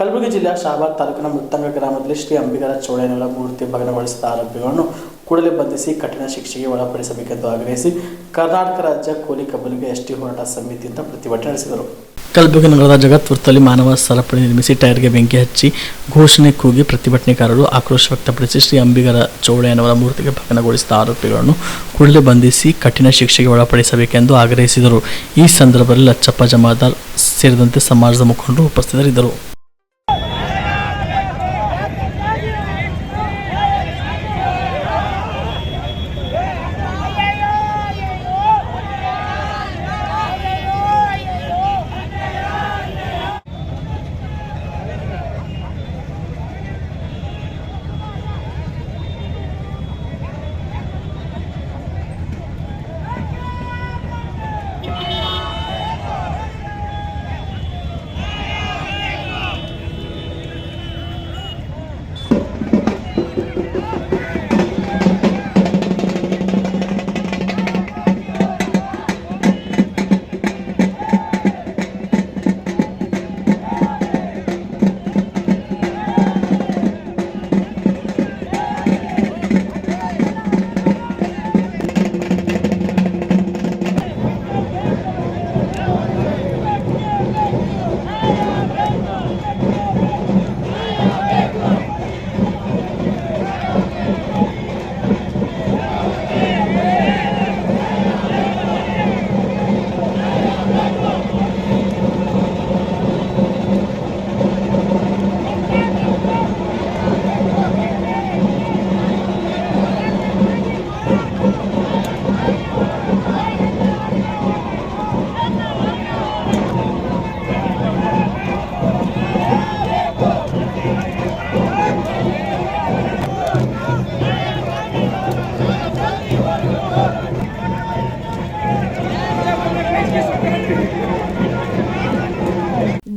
ಕಲಬುರಗಿ ಜಿಲ್ಲೆಯ ಶಹಾಬಾದ್ ತಾಲೂಕಿನ ಮುತ್ತಂಗ ಗ್ರಾಮದಲ್ಲಿ ಶ್ರೀ ಅಂಬಿಗರ ಚೌಡಯ್ಯನವರ ಮೂರ್ತಿ ಭಗ್ನಗೊಳಿಸಿದ ಆರೋಪಿಗಳನ್ನು ಕೂಡಲೇ ಬಂಧಿಸಿ ಕಠಿಣ ಶಿಕ್ಷೆಗೆ ಒಳಪಡಿಸಬೇಕೆಂದು ಆಗ್ರಹಿಸಿ ಕರ್ನಾಟಕ ರಾಜ್ಯ ಕೂಲಿ ಕಬ್ಬಲಿಗೆ ಎಸ್ಟಿ ಹೋರಾಟ ಸಮಿತಿಯಿಂದ ಪ್ರತಿಭಟನೆ ನಡೆಸಿದರು. ಕಲಬುರಗಿ ನಗರದ ಜಗತ್ ಮಾನವ ಸರಪಳಿ ನಿರ್ಮಿಸಿ ಟೈರ್ಗೆ ಬೆಂಕಿ ಹಚ್ಚಿ ಘೋಷಣೆ ಕೂಗಿ ಪ್ರತಿಭಟನೆಕಾರರು ಆಕ್ರೋಶ ವ್ಯಕ್ತಪಡಿಸಿ ಶ್ರೀ ಅಂಬಿಗರ ಚೌಡಯ್ಯನವರ ಮೂರ್ತಿಗೆ ಭಗ್ನಗೊಳಿಸಿದ ಆರೋಪಿಗಳನ್ನು ಕೂಡಲೇ ಬಂಧಿಸಿ ಕಠಿಣ ಶಿಕ್ಷೆಗೆ ಒಳಪಡಿಸಬೇಕೆಂದು ಆಗ್ರಹಿಸಿದರು. ಈ ಸಂದರ್ಭದಲ್ಲಿ ಲಚ್ಚಪ್ಪ ಜಮಾದಾರ್ ಸೇರಿದಂತೆ ಸಮಾಜದ ಮುಖಂಡರು ಉಪಸ್ಥಿತರಿದ್ದರು.